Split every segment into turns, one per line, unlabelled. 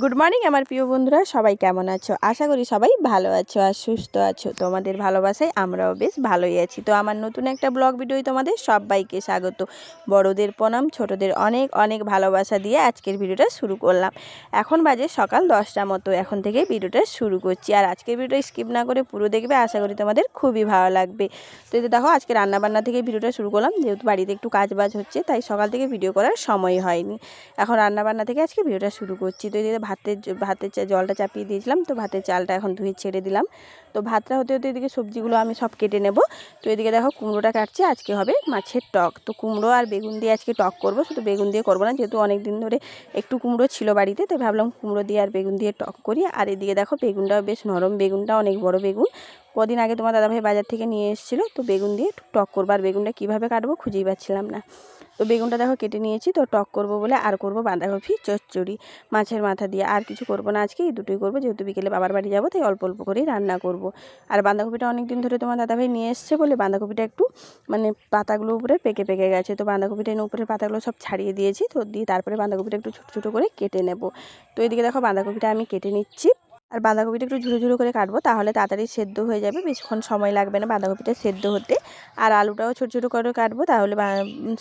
Good morning আমার প্রিয় বন্ধুরা, সবাই কেমন আছো? আশা করি সবাই ভালো আছো আর সুস্থ আছো। তোমাদের ভালোবাসায় আমরাও বেশ ভালোই আছি। তো আমার নতুন একটা ব্লগ ভিডিও তোমাদের সবাইকে স্বাগত। বড়দের প্রণাম, ছোটদের অনেক অনেক ভালোবাসা দিয়ে আজকের ভিডিওটা শুরু করলাম। এখন বাজে সকাল দশটা মতো, এখন থেকে ভিডিওটা শুরু করছি। আর আজকের ভিডিওটা স্কিপ না করে পুরো দেখবে, আশা করি তোমাদের খুবই ভালো লাগবে। তো এই দেখো, আজকে রান্নাবান্না থেকে ভিডিওটা শুরু করলাম। যেহেতু বাড়িতে একটু কাজ বাজ হচ্ছে, তাই সকাল থেকে ভিডিও করার সময় হয়নি। এখন রান্নাবান্না থেকে আজকে ভিডিওটা শুরু করছি। তো যে ভাতের ভাতের জলটা চাপিয়ে দিয়েছিলাম। তো ভাতের চালটা এখন ধুয়ে ছেড়ে দিলাম। তো ভাতটা হতে হতে এদিকে সবজিগুলো আমি সব কেটে নেব। তো এদিকে দেখো কুমড়োটা কাটছি, আজকে হবে মাছের টক। তো কুমড়ো আর বেগুন দিয়ে আজকে টক করব, শুধু বেগুন দিয়ে করব না, যেহেতু অনেক দিন ধরে একটু কুমড়ো ছিল বাড়িতে, তাই ভাবলাম কুমড়ো দিয়ে আর বেগুন দিয়ে টক করি। আর এদিকে দেখো বেগুনটাও বেশ নরম, বেগুনটা অনেক বড় বেগুন। কদিন আগে তোমার দাদাভাই বাজার থেকে নিয়ে এসেছিল, তো বেগুন দিয়ে টক করব। আর বেগুনটা কীভাবে কাটবো খুঁজেই পাচ্ছিলাম না। তো বেগুনটা দেখো কেটে নিয়েছি, তো টক করব বলে আর করব বাঁধাকপি, চচ্চড়ি। মাছের মাথা দিয়ে আর কিছু করব না আজকে, এই দুটোই করব। যেহেতু বিকেলে বাবার বাড়ি যাব, তাই অল্প অল্প করেই রান্না করব। আর বাঁধাকপিটা অনেক দিন ধরে তোমার দাদাভাই নিয়ে এসছে বলে বাঁধাকপিটা একটু মানে পাতাগুলো উপরে পেকে পেকে গেছে। তো বাঁধাকপিটা এনে উপরের পাতাগুলো সব ছাড়িয়ে দিয়েছি, তো দিয়ে তারপরে বাঁধাকপিটা একটু ছোটো ছোটো করে কেটে নেব। তো এদিকে দেখো বাঁধাকপিটা আমি কেটে নিচ্ছি। আর বাঁধাকপিটা একটু ঝুরো ঝুরো করে কাটবো, তাহলে তাড়াতাড়ি সেদ্ধ হয়ে যাবে। বেশিক্ষণ সময় লাগবে না বাঁধাকপিটা সেদ্ধ হতে। আর আলুটাও ছোটো ছোটো করে কাটবো, তাহলে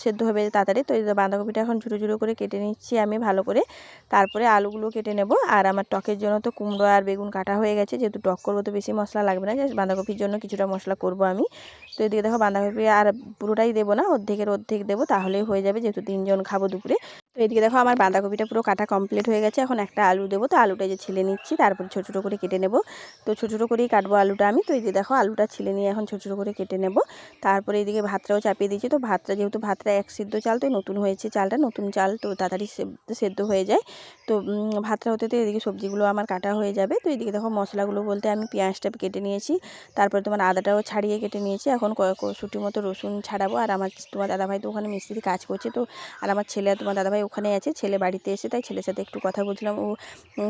সেদ্ধ হবে তাড়াতাড়ি। তো বাঁধাকপিটা এখন ঝুরো ঝুরো করে কেটে নিচ্ছি আমি ভালো করে। তারপরে আলুগুলো কেটে নেব। আর আমার টকের জন্য তো কুমড়ো আর বেগুন কাটা হয়ে গেছে, যেহেতু টক করব তো বেশি মশলা লাগবে না। জাস্ট বাঁধাকপির জন্য কিছুটা মশলা করব আমি। তো এদিকে দেখো বাঁধাকপি আর পুরোটাই দেবো না, অর্ধেকের অর্ধেক দেবো, তাহলেই হয়ে যাবে। যেহেতু তিনজন খাব দুপুরে তো এদিকে দেখো আমার বাঁধাকপিটা পুরো কাটা কমপ্লিট হয়ে গেছে। এখন একটা আলু দেবো। তো আলুটা যে ছিলে নিচ্ছি, তারপর ছোটো ছোটো করে কেটে নেব। তো ছোটো ছোটো করেই কাটবো আলুটা আমি। তো এই যে দেখো আলুটা ছিলে নিয়ে এখন ছোটো ছোটো করে কেটে নেব। তারপরে এদিকে ভাতটাও চাপিয়ে দিয়েছি। তো ভাতটা যেহেতু ভাতটা এক সিদ্ধ চাল, তো নতুন হয়েছে চালটা। নতুন চাল তো তাড়াতাড়ি সেদ্ধ হয়ে যায়। তো ভাতটা হতে তো এদিকে সবজিগুলো আমার কাটা হয়ে যাবে। তো এদিকে দেখো মশলাগুলো বলতে আমি পেঁয়াজটা কেটে নিয়েছি। তারপরে তোমার আদাটাও ছাড়িয়ে কেটে নিয়েছি। এখন কয়েক মতো রসুন ছাড়াবো। আর আমার তোমার দাদাভাই তো ওখানে মিস্ত্রি কাজ করছে। তো, আর আমার ছেলে তোমার দাদাভাই ওখানে আছে, ছেলে বাড়িতে এসে তাই ছেলের সাথে একটু কথা বলছিলাম। ও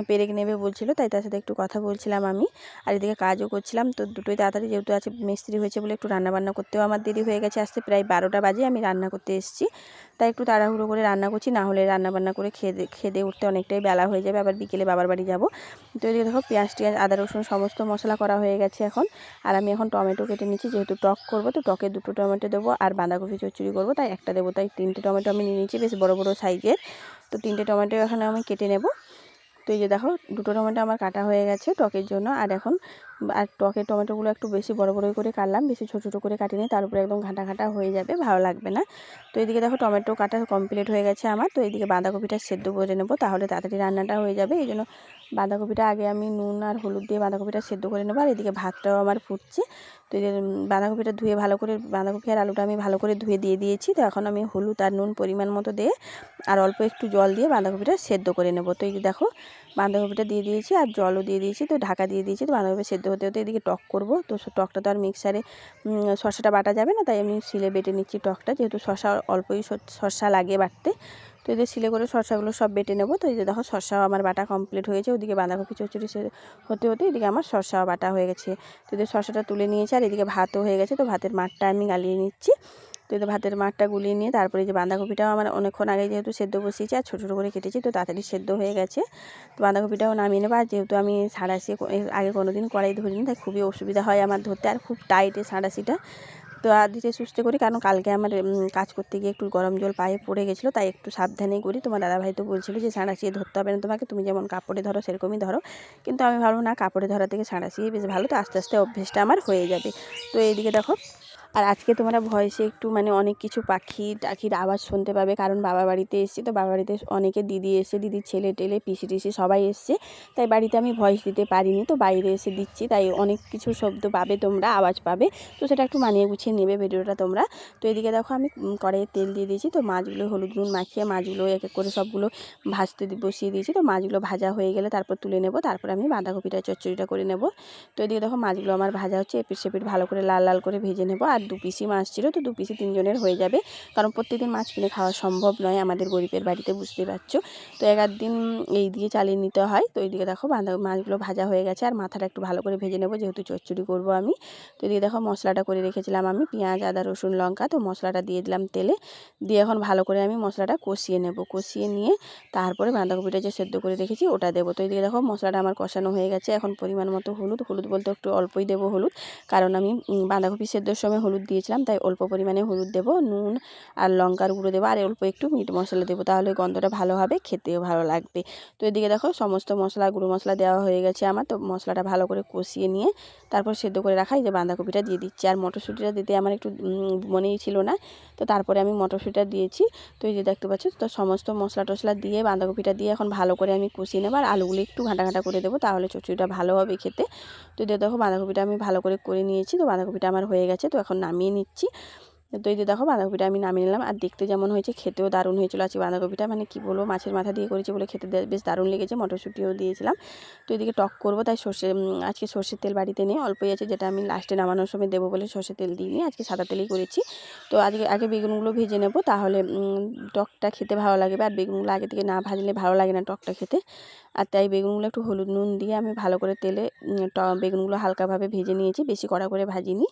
পেরেক নেবে বলছিল, তাই তার সাথে একটু কথা বলছিলাম আমি। আর এদিকে কাজও করছিলাম, তো দুটোই তাড়াতাড়ি যেহেতু আছে মিস্ত্রি হয়েছে বলে একটু রান্নাবান্না করতেও আমার দেরি হয়ে গেছে। আসতে প্রায় বারোটা বাজে আমি রান্না করতে এসেছি। তাই একটু তাড়াহুড়ো করে রান্না করছি, না হলে রান্নাবান্না করে খেয়ে খেদে উঠতে অনেকটাই বেলা হয়ে যাবে। আবার বিকেলে বাবার বাড়ি যাব। তো এদিকে দেখো পেঁয়াজ টিয়াজ, আদা, রসুন সমস্ত মশলা করা হয়ে গেছে এখন। আর আমি এখন টমেটো কেটে নিচ্ছি, যেহেতু টক করব, তো টকে দুটো টমেটো দেবো। আর বাঁধাকপি চচ্চড়ি করব, তাই একটা দেবো। তাই তিনটে টমেটো আমি নিয়ে নিচ্ছি বেশ বড় বড় সাইজের তো তিনটে টমেটো এখানে আমি কেটে নেব। তো এই যে দেখো, দুটো টমেটো আমার কাটা হয়ে গেছে টকের জন্য। আর এখন আর টকের টমেটোগুলো একটু বেশি বড় বড় করে কাটলাম, বেশি ছোটো ছোটো করে কাটিনি, তার উপরে একদম ঘাঁটা ঘাঁটা হয়ে যাবে, ভালো লাগবে না। তো এদিকে দেখো টমেটো কাটা কমপ্লিট হয়ে গেছে আমার, তো এইদিকে বাঁধাকপিটা সেদ্ধ করে নেব, তাহলে তাড়াতাড়ি রান্নাটা হয়ে যাবে, এই জন্য বাঁধাকপিটা আগে আমি নুন আর হলুদ দিয়ে বাঁধাকপিটা সেদ্ধ করে নেব, আর এদিকে ভাতটাও আমার ফুটছে। তো বাঁধাকপিটা ধুয়ে ভালো করে, বাঁধাকপি আর আলুটা আমি ভালো করে ধুয়ে দিয়ে দিয়েছি, তো এখন আমি হলুদ আর নুন পরিমাণ মতো দিয়ে আর অল্প একটু জল দিয়ে বাঁধাকপিটা সেদ্ধ করে নেব। তো এই দেখো বাঁধাকপিটা দিয়ে দিয়েছি আর জলও দিয়ে দিয়েছি, তো ঢাকা দিয়ে দিয়েছি, তো বাঁধাকপি সেদ্ধ হতে হতে এদিকে টক করব। তো টকটা তো আর মিক্সারে শসাটা বাটা যাবে না, তাই আমি শিলে বেটে নিচ্ছি টকটা, যেহেতু শসা অল্পই শসা লাগে বাটতে। তো এদের শিলে করে শসাগুলো সব বেটে নেব, তো এই যে দেখো শসাও আমার বাটা কমপ্লিট হয়েছে, ওদিকে বাঁধাকপি সে- হতে হতে এদিকে আমার শসাও বাটা হয়ে গেছে। তো এদের শসাটা তুলে নিয়েছে আর এদিকে ভাতও হয়ে গেছে, তো ভাতের মাঠটা আমি গালিয়ে নিচ্ছি। তো এই ভাতের মাঠটা গুলিয়ে নিয়ে তারপরে যে বাঁধাকপিটাও আমার অনেকক্ষণ আগে যেহেতু সেদ্ধ বসিয়েছি আর ছোটো ছোটো করে কেটেছি, তো তাড়াতাড়ি সেদ্ধ হয়ে গেছে। তো বাঁধাকপিটাও নামিয়ে নেব, আর যেহেতু আমি সাঁড়াশি আগে কোনো দিন কড়াই ধরিনি তাই খুবই অসুবিধা হয় আমার ধরতে আর খুব টাইটে সাঁড়াশিটা। তো আর দিতে সুস্থে করি, কারণ কালকে আমার কাজ করতে গিয়ে একটু গরম জল পায়ে পড়ে গেছিল, তাই একটু সাবধানেই করি। তোমার দাদাভাই তো বলছিল যে সাঁড়াশি ধরতে হবে না তোমাকে, তুমি যেমন কাপড়ে ধরো সেরকমই ধরো। কিন্তু আমি ভাবলাম না, কাপড়ে ধরা থেকে সাঁড়াশি বেশ ভালো, তো আস্তে আস্তে অভ্যেসটা আমার হয়ে যাবে। তো এইদিকে দেখো আর আজকে তোমরা ভয়েসে একটু মানে অনেক কিছু পাখি টাখির আওয়াজ শুনতে পাবে, কারণ বাবা বাড়িতে এসেছি তো বাবা বাড়িতে অনেকে দিদি এসে, দিদির ছেলে টেলে, পিসি টিসি সবাই এসছে। তাই বাড়িতে আমি ভয়েস দিতে পারিনি তো বাইরে এসে দিচ্ছি, তাই অনেক কিছু শব্দ পাবে তোমরা, আওয়াজ পাবে। তো সেটা একটু মানিয়ে গুছিয়ে নেবে ভিডিওটা তোমরা। তো এদিকে দেখো আমি কড়াইয়ে তেল দিয়ে দিয়েছি, তো মাছগুলো হলুদ নুন মাখিয়ে মাছগুলো এক এক করে সবগুলো ভাজতে বসিয়ে দিয়েছি। তো মাছগুলো ভাজা হয়ে গেলে তারপর তুলে নেব, তারপর আমি বাঁধাকপিটা চচ্চড়িটা করে নেব। তো এদিকে দেখো মাছগুলো আমার ভাজা হচ্ছে, এপিট সেপিট ভালো করে লাল লাল করে ভেজে নেব। আর আর দু পিসি মাছ ছিল, তো দু পিসি তিনজনের হয়ে যাবে। কারণ প্রত্যেকদিন মাছ কিনে খাওয়া সম্ভব নয় আমাদের গরিবের বাড়িতে বুঝতে পারছ। তো এক দিন এই দিয়ে চালিয়ে নিতে হয়। তো এইদিকে দেখো বাঁধা মাছগুলো ভাজা হয়ে গেছে, আর মাথাটা একটু ভালো করে ভেজে নেব, যেহেতু চচ্চড়ি করব আমি। তো এদিকে দেখো মশলাটা করে রেখেছিলাম আমি, পেঁয়াজ, আদা, রসুন, লঙ্কা। তো মশলাটা দিয়ে দিলাম তেলে। দিয়ে এখন ভালো করে আমি মশলাটা কষিয়ে নেব। কষিয়ে নিয়ে তারপরে বাঁধাকপিটা যে সেদ্ধ করে রেখেছি, ওটা দেবো। তো এদিকে দেখো মশলাটা আমার কষানো হয়ে গেছে। এখন পরিমাণ মতো হলুদ। হলুদ বলতে একটু অল্পই দেবো হলুদ। কারণ আমি বাঁধাকপি সেদ্ধর সময় হলুদ দিয়েছিলাম, তাই অল্প পরিমাণে হলুদ দেবো, নুন আর লঙ্কার গুঁড়ো দেবো, আর অল্প একটু মিট মশলা দেবো, তাহলে গন্ধটা ভালো হবে, খেতেও ভালো লাগবে। তো এদিকে দেখো সমস্ত মশলা, গুঁড়ো মশলা দেওয়া হয়ে গেছে আমার, তো মশলাটা ভালো করে কষিয়ে নিয়ে তারপর সেদ্ধ করে রাখা, এই যে বাঁধাকপিটা দিয়ে দিচ্ছি। আর মটরশুঁটিটা দিতে আমার একটু মনেই ছিল না, তো তারপরে আমি মটরশুঁটিটা দিয়েছি। তো এই যে দেখতে পাচ্ছ, তো সমস্ত মশলা টশলা দিয়ে, বাঁধাকপিটা দিয়ে এখন ভালো করে আমি কষিয়ে নেব, আর আলুগুলো একটু ঘাঁটা ঘাঁটা করে দেবো, তাহলে চচড়িটা ভালো হবে খেতে। তো দেখো বাঁধাকপিটা আমি ভালো করে করে নিয়েছি, তো বাঁধাকপিটা আমার হয়ে গেছে, তো এখন নামিয়ে নিচ্ছি। তো এই যে দেখো বাঁধাকপিটা আমি নামিয়ে নিলাম। আর দেখতে যেমন হয়েছে, খেতেও দারুণ হয়েছিল আজকে বাঁধাকপিটা। মানে কি বলব, মাছের মাথা দিয়ে করেছি বলে খেতে বেশ দারুণ লেগেছে, মটরশুঁটিও দিয়েছিলাম। তো এদিকে টক করব, তাই সর্ষে আজকে সর্ষের তেল বাড়িতে নেই। অল্পই আছে, যেটা আমি লাস্টে নামানোর সময় দেবো বলে সর্ষের তেল দিইনি। আজকে সাদা তেলেই করেছি। তো আজকে, আগে বেগুনগুলো ভেজে নেব, তাহলে টকটা খেতে ভালো লাগবে। আর বেগুনগুলো আগে থেকে না ভাজলে ভালো লাগে না টকটা খেতে। আর তাই বেগুনগুলো একটু হলুদ নুন দিয়ে আমি ভালো করে তেলে বেগুনগুলো হালকাভাবে ভেজে নিয়েছি। বেশি কড়া করে ভাজিনি।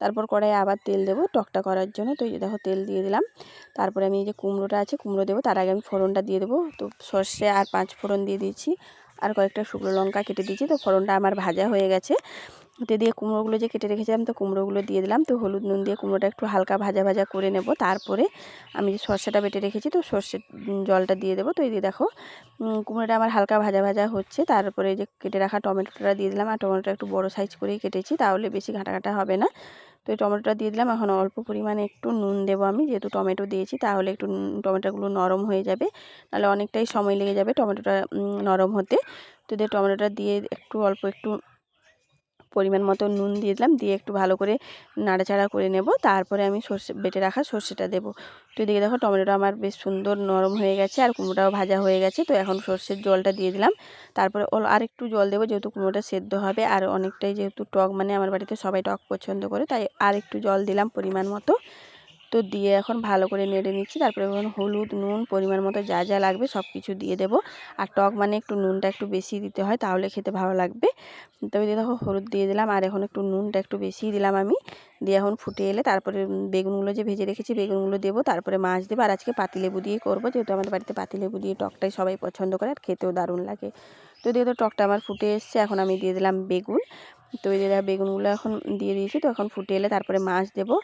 তারপর কড়াইয়ে আবার তেল দেবো। টকটা করার জন্য। তো এই দেখো তেল দিয়ে দিলাম। তারপরে আমি এই যে কুমড়োটা আছে, কুমড়ো দেবো। তার আগে আমি ফোড়নটা দিয়ে দেবো। তো সর্ষে আর পাঁচ ফোড়ন দিয়ে দিয়েছি। আর কয়েকটা শুকনো লঙ্কা কেটে দিয়েছি। তো ফোড়নটা আমার ভাজা হয়ে গেছে। ওতে দিয়ে কুমড়োগুলো যে কেটে রেখেছিলাম, তো কুমড়োগুলো দিয়ে দিলাম। তো হলুদ নুন দিয়ে কুমড়োটা একটু হালকা ভাজা ভাজা করে নেব। তারপরে আমি যে সর্ষেটা বেটে রেখেছি, তো সর্ষের জলটা দিয়ে দেবো। তো এই দিয়ে দেখো কুমড়োটা আমার হালকা ভাজা ভাজা হচ্ছে। তারপরে যে কেটে রাখা টমেটোটা দিয়ে দিলাম। আর টমেটোটা একটু বড় সাইজ করেই কেটেছি, তাহলে বেশি ঘাটা ঘাটা হবে না। তো এই টমেটোটা দিয়ে দিলাম। এখন অল্প পরিমাণে একটু নুন দেবো আমি। যেহেতু টমেটো দিয়েছি, তাহলে একটু টমেটোগুলো নরম হয়ে যাবে। নাহলে অনেকটাই সময় লেগে যাবে টমেটোটা নরম হতে। তো দিয়ে টমেটোটা দিয়ে একটু অল্প একটু পরিমাণ মতো নুন দিয়ে দিলাম, দিয়ে একটু ভালো করে নাড়াচাড়া করে নেব। তারপরে আমি সর্ষে, বেটে রাখা সর্ষেটা দেবো। তো এদিকে দেখো টমেটোটা আমার বেশ সুন্দর নরম হয়ে গেছে আর কুমড়োটাও ভাজা হয়ে গেছে। তো এখন সর্ষের জলটা দিয়ে দিলাম। তারপরে আর একটু জল দেবো যেহেতু কুমড়োটা সেদ্ধ হবে আর অনেকটাই যেহেতু টক মানে আমার বাড়িতে সবাই টক পছন্দ করে, তাই আর একটু জল দিলাম পরিমাণ মতো। তো দিয়ে এখন ভালো করে নেড়ে নিচ্ছি। তারপরে এখন হলুদ, নুন, পরিমাণ মতো যা যা লাগবে সব কিছু দিয়ে দেবো। আর টক মানে একটু নুনটা একটু বেশি দিতে হয়, তাহলে খেতে ভালো লাগবে। তো এই যে দেখো হলুদ দিয়ে দিলাম, আর এখন একটু নুনটা একটু বেশিই দিলাম আমি। দিয়ে এখন ফুটে এলে তারপরে বেগুনগুলো যে ভেজে রেখেছি বেগুনগুলো দেবো, তারপরে মাছ দেবো। আর আজকে পাতিলেবু দিয়ে করব, যেহেতু আমাদের বাড়িতে পাতিলেবু দিয়ে টকটাই সবাই পছন্দ করে, আর খেতেও দারুণ লাগে। তো দিয়ে তো টকটা আমার ফুটে এসছে, এখন আমি দিয়ে দিলাম বেগুন। তো এই বেগুনগুলো এখন দিয়ে দিয়েছি, তো এখন ফুটে এলে তারপরে মাছ দেবো।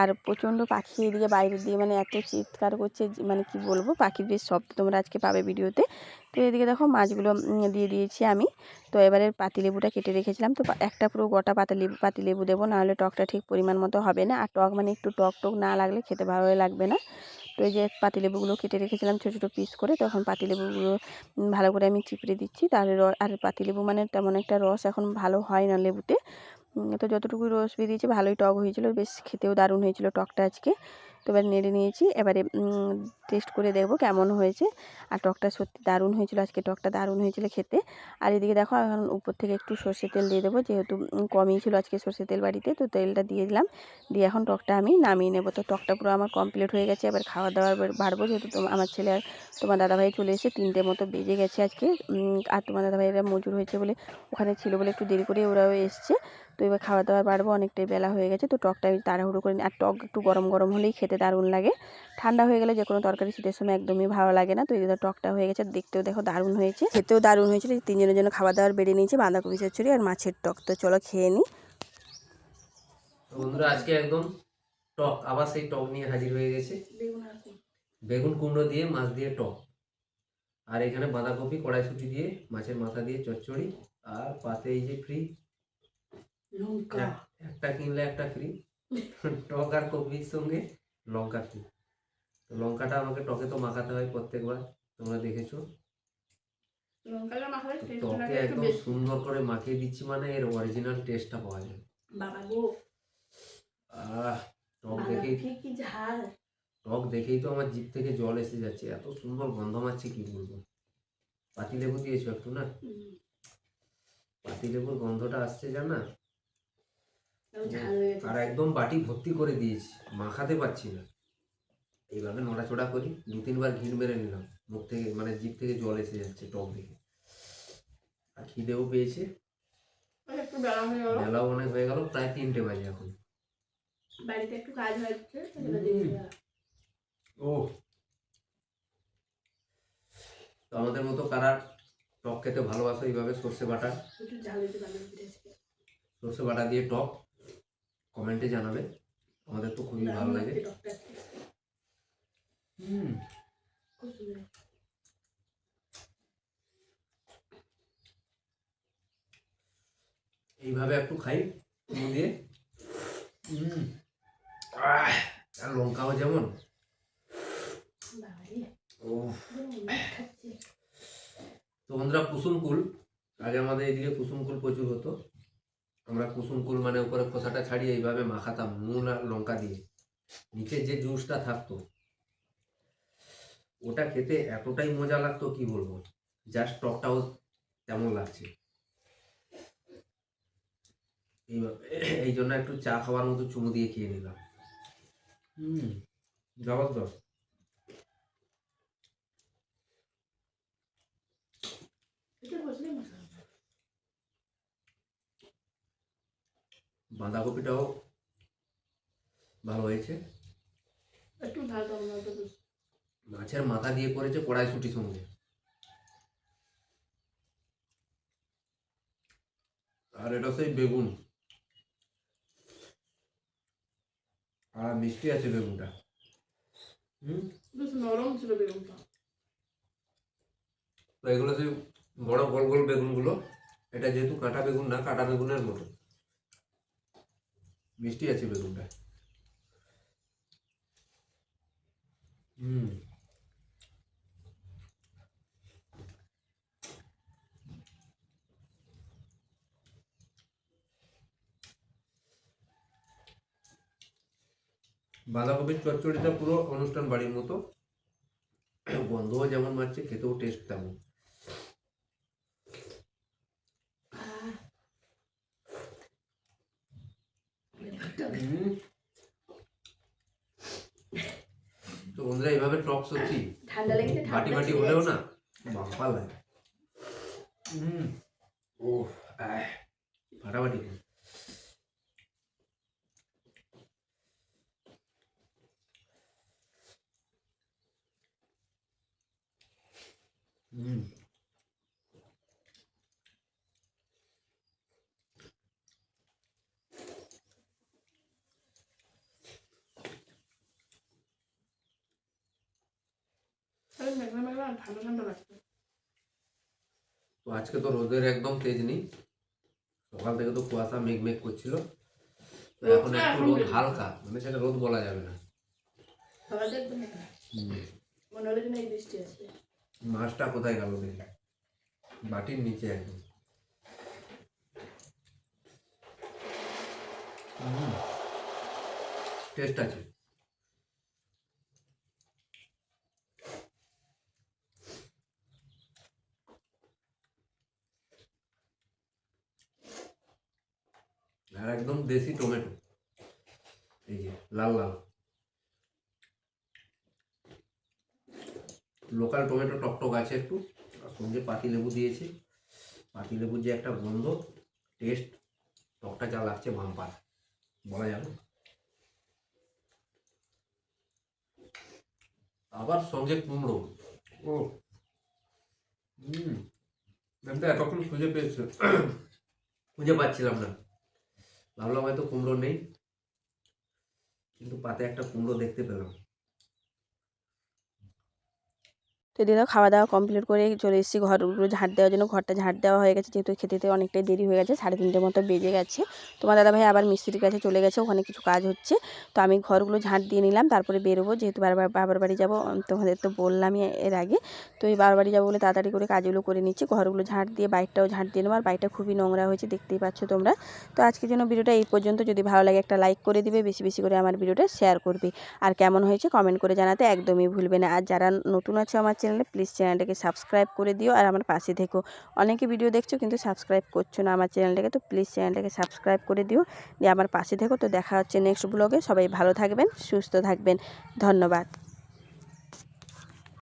আর প্রচণ্ড পাখি এদিকে বাইরে দিয়ে মানে এত চিৎকার করছে মানে কি বলব, পাখির বেশ শব্দ তোমরা আজকে পাবে ভিডিওতে। তো এদিকে দেখো মাছগুলো দিয়ে দিয়েছি আমি। তো এবারে পাতিলেবুটা কেটে রেখেছিলাম। তো একটা পুরো গোটা পাতিলেবু পাতিলেবু দেবো, নাহলে টকটা ঠিক পরিমাণ মতো হবে না। আর টক মানে একটু টক টক না লাগলে খেতে ভালো লাগবে না। তো এই যে পাতিলেবুগুলো কেটে রেখেছিলাম ছোটো ছোটো পিস করে তো এখন পাতিলেবুগুলো ভালো করে আমি চিপড়ে দিচ্ছি। তার আর পাতিলেবু মানে তেমন একটা রস এখন ভালো হয় না লেবুতে। তো যতটুকু রস বেরিয়েছে ভালোই টক হয়েছিল। বেশ খেতেও দারুণ হয়েছিল টকটা আজকে। তো এবার নেড়ে নিয়েছি, এবারে টেস্ট করে দেখব কেমন হয়েছে। আর টকটা সত্যি দারুণ হয়েছিল, আজকে টকটা দারুণ হয়েছিল খেতে। আর এদিকে দেখো, এখন উপর থেকে একটু সর্ষে তেল দিয়ে দেবো, যেহেতু কমই ছিল আজকে সর্ষে তেল বাড়িতে, তো তেলটা দিয়ে দিলাম। দিয়ে এখন টকটা আমি নামিয়ে নেব। তো টকটা পুরো আমার কমপ্লিট হয়ে গেছে, এবার খাওয়া দাওয়ার বাড়বো, যেহেতু আমার ছেলে আর তোমার দাদাভাই চলে এসে তিনটে মতো বেজে গেছে আজকে আর তোমার দাদাভাইরা মজুর হয়েছে বলে ওখানে ছিল বলে একটু দেরি করে ওরাও এসছে। তো এবার খাওয়া দাওয়ার বাড়বো অনেকটাই বেলা হয়ে গেছে তো টকটা আমি তাড়াহুড়ো করে নিই। আর টক একটু গরম গরম হলেই খেতে দারুণ লাগে। ঠান্ডা হয়ে গেলে যে কোনো তরকারি শীতের সময় একদমই ভালো লাগে না তো এই টকটা হয়ে গেছে দেখতেও দেখো দারুণ হয়েছে। খেতেও দারুণ হয়েছিল তিনজনের জন্য খাবার দাবার বেড়ে নিয়েছি বাঁধাকপি চচ্চড়ি আর মাছের টক। তো চলো খেয়ে নিই
বন্ধুরা আজকে একদম টক আবার সেই টক নিয়ে হাজির হয়ে গেছে। বেগুন কুমড়ো। দিয়ে মাছ দিয়ে টক। আর এখানে বাঁধাকপি কড়াইশুটি দিয়ে মাছের মাথা দিয়ে চচ্চড়ি আর পাতে এই যে ফ্রি একটা কিনলে একটা ফ্রি টক আর কপির সঙ্গে লঙ্কা ফ্রি তো লঙ্কাটা আমাকে টকে তো মাখাতে হয় প্রত্যেকবার তোমরা দেখেছ? টকে একদম সুন্দর করে মাখিয়ে দিচ্ছি মানে এর অরিজিনাল টেস্টটা পাওয়া যায়।
বাবা গো
আহ টক দেখেই
কি ঝাল।
টক দেখেই তো আমার জিভ থেকে জল এসে যাচ্ছে এত সুন্দর গন্ধ মারছে কি বলব? পাতিলেবু দিয়েছ একটু না। পাতিলেবুর গন্ধটা আসছে জান না
একদম ঝাল হয়ে গেছে
আর একদম বাটি ভর্তি করে দিয়েছি মাখাতে পারছি না। এইভাবে নড়াচড়া করি দু তিনবার ঘিন মেরে নিলাম। মুখ থেকে মানে জিভ থেকে জল এসে যাচ্ছে টক দেখে। আর খিদেও পেয়েছে।
ওই একটু বেলা হয়ে গেল।
বেলাও অনেক হয়ে গেল প্রায় তিনটে বাজে এখন।
বাড়িতে একটু কাজ হচ্ছে।
ও। তো আমাদের মতো কারা টক খেতে ভালোবাসো এইভাবে সর্ষে বাটা। সর্ষে বাটা দিয়ে টক। কমেন্টে জানাবে। আমাদের তো খুবই ভালো লাগে। হুম। এইভাবে একটু খাই দিয়ে। হুম। আর লঙ্কাও যেমন। ও। তো বন্ধুরা কুসুম কুল আগে আমাদের এদিকে কুসুম কুল প্রচুর হতো। আমরা কুসুম কুল মানে উপরে খোসাটা ছাড়িয়ে এইভাবে মাখাতাম নুন আর লঙ্কা দিয়ে। নিচে যে জুসটা থাকতো ওটা খেতে এতটাই মজা লাগতো কি বলব? জাস্ট টকটাও তেমন লাগছে। এইভাবে এই জন্য একটু চা খাওয়ার মতো চুমু দিয়ে খেয়ে নিলাম। হুম জবরদস্ত।
এটা বসলেই মশলা হবে।
বাঁধাকপিটাও ভালো হয়েছে।
একটু।
মাছের মাথা দিয়ে করেছে কড়াইশুটির সঙ্গে। আর এটা সেই বেগুন। আর মিষ্টি আছে বেগুনটা। হুম?
বেশ নরম ছিল বেগুনটা।
তো এগুলো সেই বড় গোল গোল বেগুনগুলো এটা যেহেতু কাঁটা বেগুন না কাঁটা বেগুনের মতো। মিষ্টি আছে বেগুনটা। হুম। বাঁধাকপির চচ্চড়িটা পুরো অনুষ্ঠান বাড়ির মতো। গন্ধও যেমন মারছে, খেতেও টেস্ট তেমন
আহ। ব্যাপারটা
হুম। তো বন্ধুরা এইভাবে টক সত্যি
ঠান্ডা লেগেছে
বাটি
ঠান্ডা
বাটি
চলে
হলেও
গেছে।
না? বাম্পার লাগে। হুম। ও আহ, ফাটাফাটি। হুম।
মেঘলা মেঘলা ঠান্ডা ঠান্ডা লাগছে
তো আজকে তো রোদের একদম তেজ নেই। সকাল থেকে তো কুয়াশা মেঘ মেঘ করছিল। এখন একটু রোদ হালকা মানে সেটা রোদ বলা যাবে না। মাছটা কোথায় গেল দেখি বাটির নিচে একদম। টেস্ট আছে আর একদম দেশি টমেটো এই যে লাল লাল। লোকাল টমেটো টকটক আছে একটু। আর সঙ্গে পাতি লেবু দিয়েছি। পাতি লেবুর যে একটা গন্ধ টেস্ট টকটা যা লাগছে বাম্পার। বলা যাবে আবার সঙ্গে কুমড়ো। ও। হুম। এতক্ষণ খুঁজে পেয়েছি। খুঁজে পাচ্ছিলাম না। ভাবলাম হয়তো কুমড়ো নেই কিন্তু পাতে একটা কুমড়ো দেখতে পেলাম।
তো দিদা খাওয়া দাওয়া কমপ্লিট করে চলে এসেছি ঘরগুলো ঝাঁট দেওয়ার জন্য। ঘরটা ঝাঁট দেওয়া হয়ে গেছে, যেহেতু খেতে অনেকটাই দেরি হয়ে গেছে, সাড়ে তিনটের মতো বেজে গেছে। তোমার দাদা ভাই আবার মিস্ত্রির কাছে চলে গেছে, ওখানে কিছু কাজ হচ্ছে। তো আমি ঘরগুলো ঝাঁট দিয়ে নিলাম, তারপরে বেরোবো, যেহেতু বারবার বাবার বাড়ি যাব তোমাদের তো বললামই এর আগে। তো এই বাবার বাড়ি যাব বলে তাড়াতাড়ি করে কাজগুলো করে নিচ্ছি, ঘরগুলো ঝাঁট দিয়ে বাইকটাও ঝাঁট দিয়ে নেব, আর বাইকটা খুবই নোংরা হয়েছে, দেখতেই পাচ্ছ তোমরা। তো আজকের জন্য ভিডিওটা এই পর্যন্ত, যদি ভালো লাগে একটা লাইক করে দিবে, বেশি বেশি করে আমার ভিডিওটা শেয়ার করবে। আর কেমন হয়েছে কমেন্ট করে জানাতে একদমই ভুলবে না। আর যারা নতুন আছে আমার চ্যানেলে প্লিজ চ্যানেলটাকে সাবস্ক্রাইব করে দিও। আর আমার পাশে থেকো। অনেকে ভিডিও দেখছ কিন্তু সাবস্ক্রাইব করছ না আমার চ্যানেলটাকে, তো প্লিজ চ্যানেলটাকে সাবস্ক্রাইব করে দিও। দিয়ে আমার পাশে থেকো। তো দেখা হচ্ছে নেক্সট ব্লগে সবাই ভালো থাকবেন, সুস্থ থাকবেন। ধন্যবাদ।